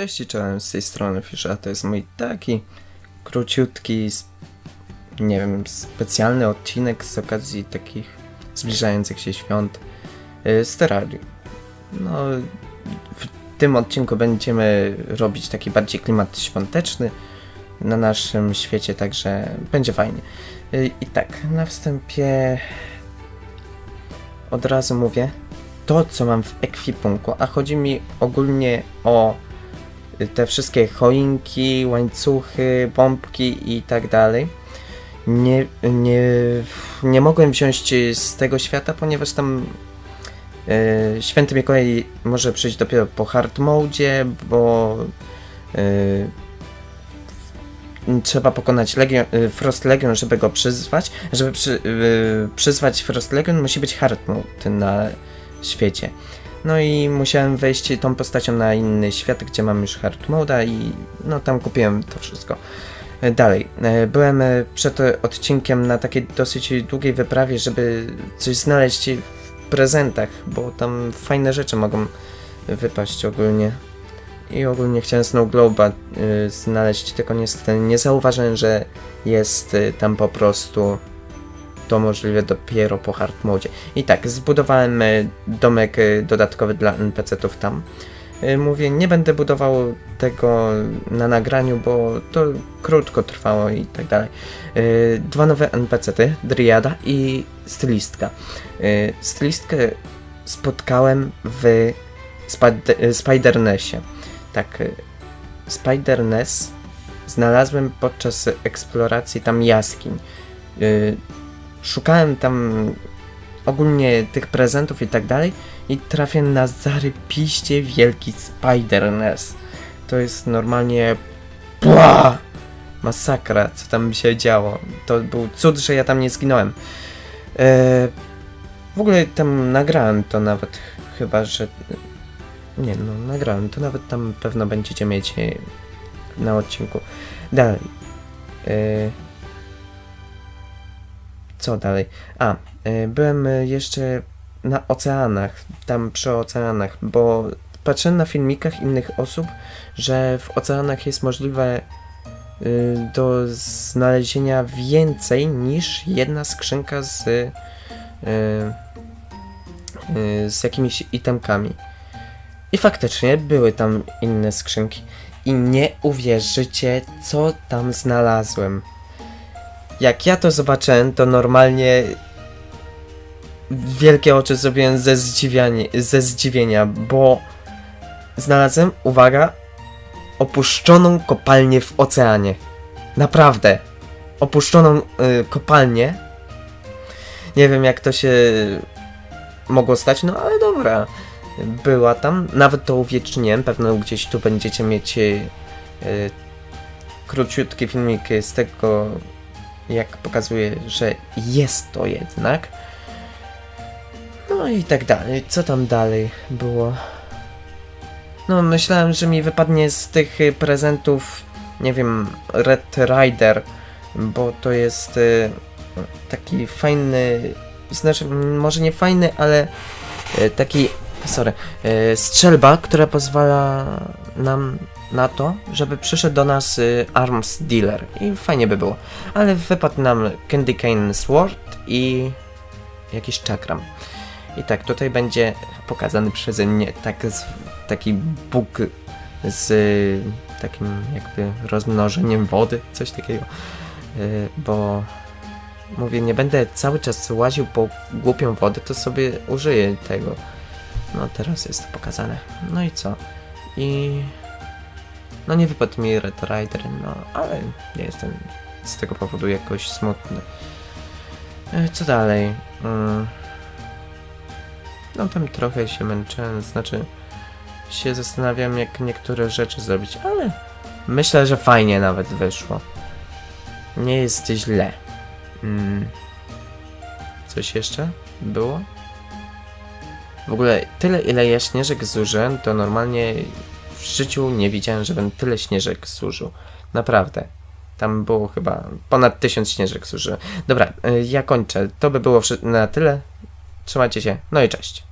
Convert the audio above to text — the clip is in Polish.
Cześć i czołem z tej strony Fisza. To jest mój taki króciutki, nie wiem, specjalny odcinek z okazji takich zbliżających się świąt y, z Terrarii. No, w tym odcinku będziemy robić taki bardziej klimat świąteczny na naszym świecie, także będzie fajnie. Y, I tak, na wstępie od razu mówię, to co mam w ekwipunku, a chodzi mi ogólnie o te wszystkie choinki, łańcuchy, bombki i tak dalej. Nie, nie, nie mogłem wziąć z tego świata, ponieważ tam e, Święty Mikołaj może przyjść dopiero po hard mode, bo e, trzeba pokonać Legion, e, Frost Legion, żeby go przyzwać. Żeby przy, e, przyzwać Frost Legion musi być hard mode na świecie. No i musiałem wejść tą postacią na inny świat, gdzie mam już hard moda i no tam kupiłem to wszystko. E, Dalej, e, byłem e, przed odcinkiem na takiej dosyć długiej wyprawie, żeby coś znaleźć w prezentach, bo tam fajne rzeczy mogą wypaść ogólnie. I ogólnie chciałem Snow Globe'a y, znaleźć, tylko niestety nie zauważyłem, że jest tam po prostu to możliwe dopiero po hard modzie. I tak, zbudowałem e, domek e, dodatkowy dla NPC-ów tam. E, Mówię, nie będę budował tego na nagraniu, bo to krótko trwało i tak dalej. Dwa nowe NPC-ty, Driada i Stylistka. Stylistkę spotkałem w Spide- Spidernessie. Tak, Spiderness znalazłem podczas eksploracji tam jaskiń. Szukałem tam ogólnie tych prezentów i tak dalej i trafię na zarypiście wielki Spider-Ness. To jest normalnie Pła! Masakra, co tam się działo. To był cud, że ja tam nie zginąłem. E, w ogóle tam nagrałem to nawet, ch- chyba, że... Nie no, nagrałem to nawet tam pewno będziecie mieć na odcinku. Dalej. E, co dalej? A, y, byłem y, jeszcze na oceanach, tam przy oceanach, bo patrzyłem na filmikach innych osób, że w oceanach jest możliwe y, do znalezienia więcej niż jedna skrzynka z, z jakimiś itemkami. I faktycznie były tam inne skrzynki. I nie uwierzycie, co tam znalazłem. Jak ja to zobaczyłem, to normalnie wielkie oczy zrobiłem ze, ze zdziwienia, bo znalazłem, uwaga, opuszczoną kopalnię w oceanie. Naprawdę. Opuszczoną y, kopalnię. Nie wiem jak to się mogło stać, no ale dobra. Była tam, nawet to uwieczniłem, pewno gdzieś tu będziecie mieć y, króciutki filmik z tego, jak pokazuje, że jest to jednak. No i tak dalej. Co tam dalej było? No, myślałem, że mi wypadnie z tych y, prezentów, nie wiem, Red Rider, bo to jest y, taki fajny, znaczy, może nie fajny, ale y, taki, sorry, y, strzelba, która pozwala nam na to, żeby przyszedł do nas y, Arms Dealer i fajnie by było. Ale wypadł nam Candy Cane Sword i jakiś czakram. I tak, tutaj będzie pokazany przeze mnie tak taki bóg z y, takim jakby rozmnożeniem wody, coś takiego. Y, bo mówię, nie będę cały czas łaził po głupią wodę, to sobie użyję tego. No teraz jest to pokazane. No i co? I no nie wypadł mi Red Rider, no ale nie jestem z tego powodu jakoś smutny. E, Co dalej? Mm. No tam trochę się męczyłem, znaczy się zastanawiam jak niektóre rzeczy zrobić, ale myślę, że fajnie nawet wyszło. Nie jest źle. Mm. Coś jeszcze było? W ogóle tyle ile ja śnieżek zużyłem, to normalnie w życiu nie widziałem, żebym tyle śnieżek zużył. Naprawdę. Tam było chyba ponad tysiąc śnieżek zużyłem. Dobra, y, ja kończę. To by było na tyle. Trzymajcie się. No i cześć.